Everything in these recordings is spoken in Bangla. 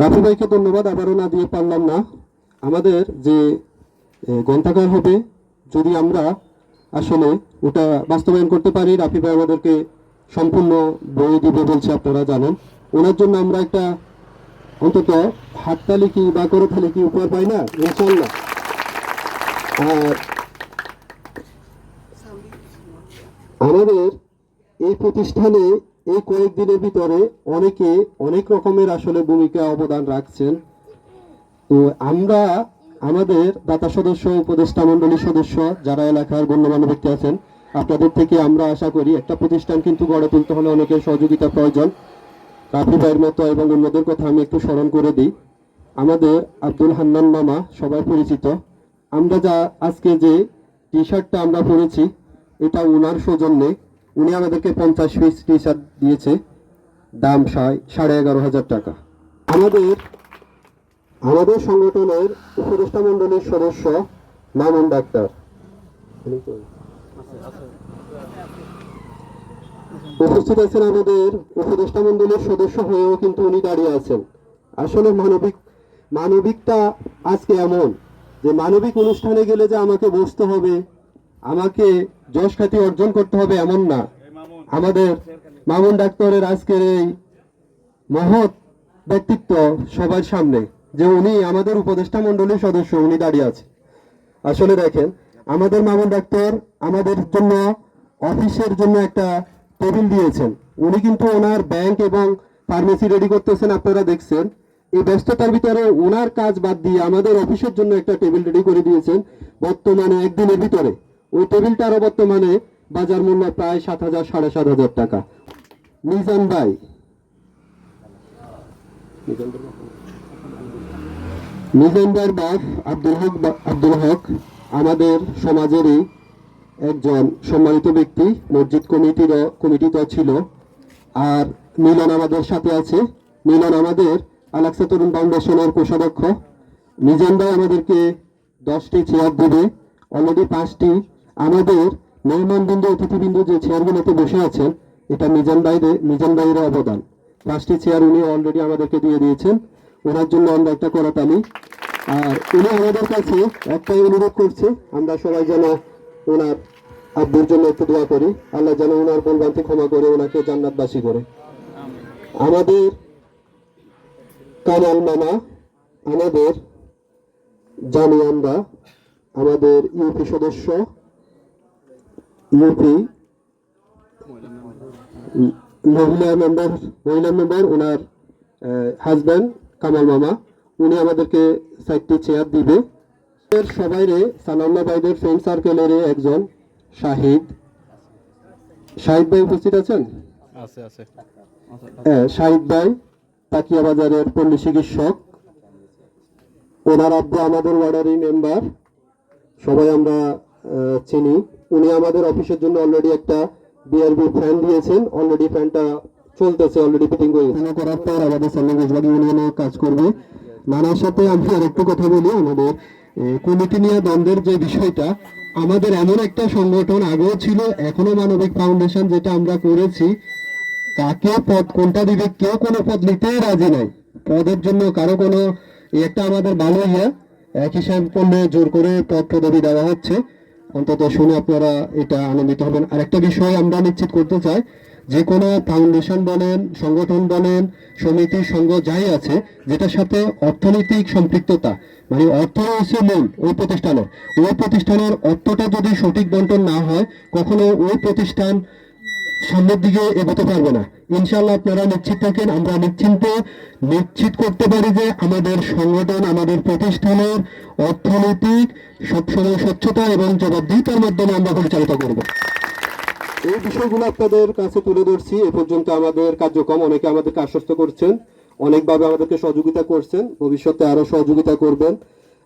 রাফি ভাইকে ধন্যবাদ, আবারও না দিয়ে পারলাম না। আমাদের যে গ্রন্থাগার হবে, যদি আমরা আসলে ওটা বাস্তবায়ন করতে পারি, রাফি ভাই আমাদেরকে সম্পূর্ণ বই দিবে বলছে আপনারা জানেন। ওনার জন্য আমরা একটা অন্তত হাততালি কি বা করতালি কি উপহার পাই না? ইনশাল্লাহ আর আমাদের এই প্রতিষ্ঠানে এই কয়েকদিনের ভিতরে অনেকে অনেক রকমের আসলে ভূমিকা অবদান রাখছেন। তো আমরা আমাদের দাতা সদস্য, উপদেষ্টা মন্ডলীর সদস্য যারা এলাকার গণ্যমান্য ব্যক্তি আছেন, আপনাদের থেকে আমরা আশা করি একটা প্রতিষ্ঠান কিন্তু গড়ে তুলতে হলে অনেকের সহযোগিতা প্রয়োজন। রাফি ভাইয়ের মতো এবং অন্যদের কথা আমি একটু স্মরণ করে দিই। আমাদের আব্দুল হান্নান মামা, সবাই পরিচিত। আমরা যা আজকে যে টি শার্টটা আমরা পরেছি, এটা ওনার সৌজন্যে উনি আমাদেরকে পঞ্চাশ পিস টি শার্ট দিয়েছে। দাম সাড়ে সাড়ে এগারো হাজার টাকা। আমাদের আমাদের সংগঠনের উপদেষ্টা মন্ডলীর সদস্য মামুন ডাক্তার। উপস্থিত আছেন আমাদের উপদেষ্টা মন্ডলীর সদস্য হয়েও কিন্তু উনি দাঁড়িয়ে আছেন। আসলে মানবিক মানবিকটা আজকে এমন যে মানবিক অনুষ্ঠানে গেলে যে আমাকে বসতে হবে আমাকে যশ খ্যাতি অর্জন করতে হবে এমন না। আমাদের মামুন ডাক্তারের আজকের এই মহৎ ব্যক্তিত্ব সবার সামনে, যে উনি আমাদের উপদেষ্টা মন্ডলীর সদস্য, উনি দাঁড়িয়ে আছে। আসলে দেখেন, আমাদের মামুন ডাক্তার আমাদের জন্য, অফিসের জন্য একটা টেবিল দিয়েছেন। উনি কিন্তু ওনার ব্যাংক এবং ফার্মেসি রেডি করতেছেন, আপনারা দেখছেন। এই ব্যস্ততার ভিতরে ওনার কাজ বাদ দিয়ে আমাদের অফিসের জন্য একটা টেবিল রেডি করে দিয়েছেন বর্তমানে একদিনের ভিতরে। ওই টেবিলটারও বর্তমানে বাজার মূল্য প্রায় সাত হাজার, সাড়ে সাত হাজার টাকা। মিজান ভাই। মিজানদার বাপ আব্দুল হক আব্দুল হক আমাদের সমাজেরই একজন সম্মানিত ব্যক্তি, মসজিদ কমিটির কমিটিতে ছিল। আর মিলন আমাদের সাথে আছে। মিলন আমাদের আলাক্সা তরুণ ফাউন্ডেশনের কোষাধ্যক্ষ। মিজান ভাই আমাদেরকে দশটি চেয়ার দেবে। অলরেডি পাঁচটি আমাদের মেহমানবিন্দু অতিথিবৃন্দ যে চেয়ারগুলোতে বসে আছেন, এটা মিজান ভাইরে মিজান ভাইয়ের অবদান। পাঁচটি চেয়ার উনি অলরেডি আমাদেরকে দিয়ে দিয়েছেন। ওনার জন্য আমরা একটা করা করাতালি আর উনি আমাদের কাছে একটাই অনুরোধ করছে, আমরা সবাই যেন ওনার আব্বুর জন্য একটু দোয়া করি। আল্লাহ যেন ওনার বলবান্তি ক্ষমা করে, ওনাকে জান্নাতবাসী করে। আমাদের কামাল মামা, আমাদের জানি আমরা আমাদের ইউপি সদস্য ইউপি মহিলা মেম্বার মহিলা মেম্বার ওনার হাজব্যান্ড কামাল মামা উনি আমাদেরকে চারটি চেয়ার দিবে। এর সবাইরে সালাম্মা ভাইদের ফ্রেন্ড সার্কেলের একজন শাহিদ। শাহিদ ভাই উপস্থিত আছেন? আছে আছে। হ্যাঁ শাহিদ ভাই তাকিয়া বাজারের পল্লী চিকিৎসক। ওনার আব্বু আমাদের ওয়ার্ডারই মেম্বার সবাই আমরা চিনি। উনি আমাদের অফিসের জন্য অলরেডি একটা বিআরবি ফ্যান দিয়েছেন। অলরেডি ফ্যানটা চলতেছে অলরেডি ফিটিং গেছে। করার পর আমাদের সামনে গোজবাগ ইউনিয়নে কাজ করবে। নানার সাথে আমি আরেকটু কথা বলি, আমাদের কমিটি নিয়ে দ্বন্দ্বের যে বিষয়টা, আমাদের এমন একটা সংগঠন আগেও ছিল, এখনও মানবিক ফাউন্ডেশন যেটা আমরা করেছি, কাকে পদ, কোনটা দিবে, কেউ কোনো পদ নিতেই রাজি নাই। পদের জন্য কারও কোনো একটা আমাদের ভালো ইয়ে এক হিসাব করলে জোর করে পদ পদবি দেওয়া হচ্ছে। অন্তত শুনে আপনারা এটা আনন্দিত হবেন। আর একটা বিষয় আমরা নিশ্চিত করতে চাই, যে কোনো ফাউন্ডেশন বলেন, সংগঠন বলেন, সমিতি, সংঘ যাই আছে, যেটার সাথে অর্থনৈতিক সম্পৃক্ততা মানে অর্থ হচ্ছে মূল, ওই প্রতিষ্ঠানের। ওই প্রতিষ্ঠানের অর্থটা যদি সঠিক বন্টন না হয়, কখনো ওই প্রতিষ্ঠান সামনের দিকে এগোতে পারবে না। ইনশাল্লাহ আপনারা নিশ্চিত থাকেন, আমরা নিশ্চিন্তে। নিশ্চিত করতে পারি যে আমাদের সংগঠন, আমাদের প্রতিষ্ঠানের অর্থনৈতিক সবসময় স্বচ্ছতা এবং জবাবদিহিতার মাধ্যমে আমরা পরিচালিত করব। এই বিষয়গুলো আপনাদের কাছে তুলে ধরছি। এ পর্যন্ত আমাদের কার্যক্রম, অনেকে আমাদেরকে আশ্বস্ত করছেন, অনেকভাবে আমাদেরকে সহযোগিতা করছেন। ভবিষ্যতে আরও সহযোগিতা করবেন।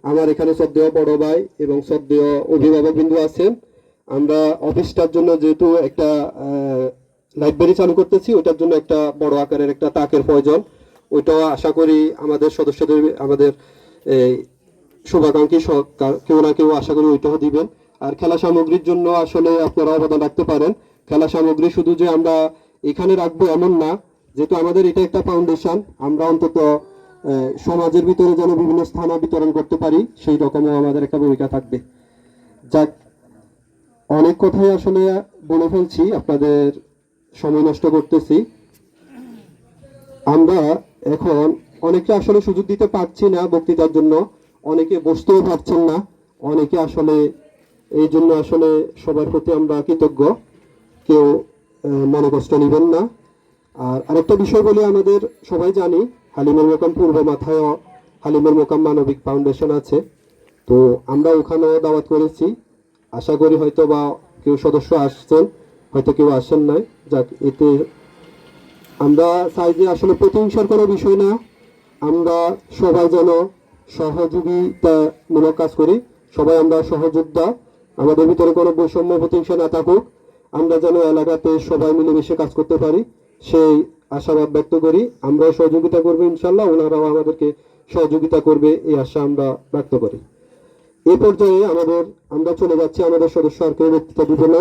আমার এখানে শ্রদ্ধেয় বড় ভাই এবং শ্রদ্ধেয় অভিভাবক বিন্দু আছেন। আমরা অফিসটার জন্য যেহেতু একটা লাইব্রেরি চালু করতেছি ওটার জন্য একটা বড় আকারের একটা তাকের প্রয়োজন। ওইটাও আশা করি আমাদের সদস্যদের, আমাদের এই শুভাকাঙ্ক্ষী কেউ না কেউ আশা করি ওইটাও দিবেন। আর খেলা সামগ্রীর জন্য আসলে আপনারা অবদান রাখতে পারেন। খেলা সামগ্রী শুধু যে আমরা এখানে রাখব এমন না, যেহেতু আমাদের এটা একটা ফাউন্ডেশন, আমরা অন্তত সমাজের ভিতরে যেন বিভিন্ন স্থানা বিতরণ করতে পারি, সেই রকমও আমাদের একটা ভূমিকা থাকবে। যাক, অনেক কথাই আসলে বলে ফেলছি আপনাদের সময় নষ্ট করতেছি। আমরা এখন অনেকে আসলে সুযোগ দিতে পারছি না বক্তৃতার জন্য। অনেকে বসতেও পারছেন না। অনেকে আসলে এই জন্য আসলে সবার প্রতি আমরা কৃতজ্ঞ। কেউ মনে কষ্ট নেবেন না। আর আরেকটা বিষয় বলে আমাদের সবাই জানি, হালিমের মোকাম পূর্ব মাথায়ও হালিমের মোকাম মানবিক ফাউন্ডেশন আছে। তো আমরা ওখানেও দাওয়াত করেছি। আশা করি হয়তো বা কেউ সদস্য আসছেন। হয়তো কেউ আসেন নাই। যাক, এতে আমরা চাই যে আসলে প্রতিহিংসার কোনো বিষয় না। আমরা সবাই যেন সহযোগিতামূলক কাজ করি। সবাই আমরা সহযোদ্ধা। আমাদের ভিতরে কোনো বৈষম্য, প্রতিহিংসা না থাকুক। আমরা যেন এলাকাতে সবাই মিলেমিশে কাজ করতে পারি, সেই আশাবাদ ব্যক্ত করি। আমরা সহযোগিতা করব ইনশাল্লাহ ওনারাও আমাদেরকে সহযোগিতা করবে এই আশা আমরা ব্যক্ত করি। এ পর্যায়ে আমাদের, আমরা চলে যাচ্ছি আমাদের সদস্য আর কেউ বক্তৃতা দিব না।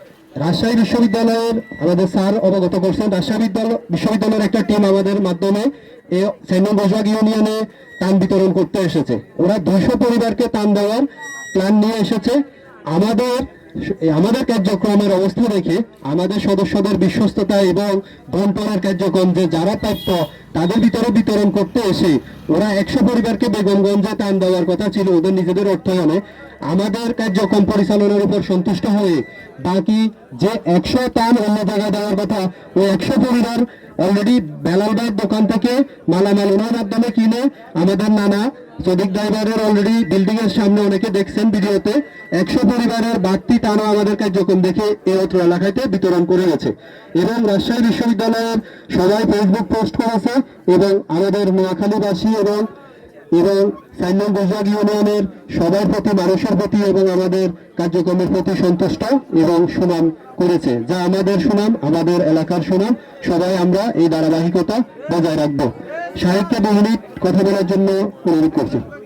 রাজশাহী বিশ্ববিদ্যালয়ের আমাদের স্যার অবগত করছেন, রাজশাহী বিদ্যালয় বিশ্ববিদ্যালয়ের একটা টিম আমাদের মাধ্যমে এই সেনন বসবাগ ইউনিয়নে ত্রাণ বিতরণ করতে এসেছে। ওরা দুইশো পরিবারকে ত্রাণ দেওয়ার প্ল্যান নিয়ে এসেছে। আমাদের আমাদের কার্যক্রমের অবস্থা দেখে আমাদের সদস্যদের বিশ্বস্ততা এবং বন্টনের কার্যক্রম যে যারা প্রাপ্য তাদের ভিতরে বিতরণ করতে এসে ওরা একশো পরিবারকে বেগমগঞ্জে টান দেওয়ার কথা ছিল। ওদের নিজেদের অর্থায়নে আমাদের কার্যক্রম পরিচালনার উপর সন্তুষ্ট হয়ে বাকি যে একশো টান অন্য জায়গায় দেওয়ার কথা, ওই একশো পরিবার অলরেডি বেলালবাগ দোকান থেকে মালামাল ওনার মাধ্যমে কিনে আমাদের নানা সদিক ড্রাইভারের অলরেডি বিল্ডিং এর সামনে অনেকে দেখছেন ভিডিওতে, একশো পরিবারের বাড়তি টানও আমাদের কার্যক্রম দেখে এ অত্র এলাকাতে বিতরণ করে গেছে। এবং রাজশাহী বিশ্ববিদ্যালয়ের সবাই ফেসবুক পোস্ট করেছে এবং আমাদের নোয়াখালীবাসী এবং এবং সাইমন বজাগ ইউনিয়নের সবার প্রতি, মানুষের প্রতি এবং আমাদের কার্যক্রমের প্রতি সন্তুষ্ট এবং সুনাম করেছে। যা আমাদের সুনাম, আমাদের এলাকার সুনাম, সবাই আমরা এই ধারাবাহিকতা বজায় রাখব। সাহিত্য বহুনিক কথা বলার জন্য অনুরোধ করছি।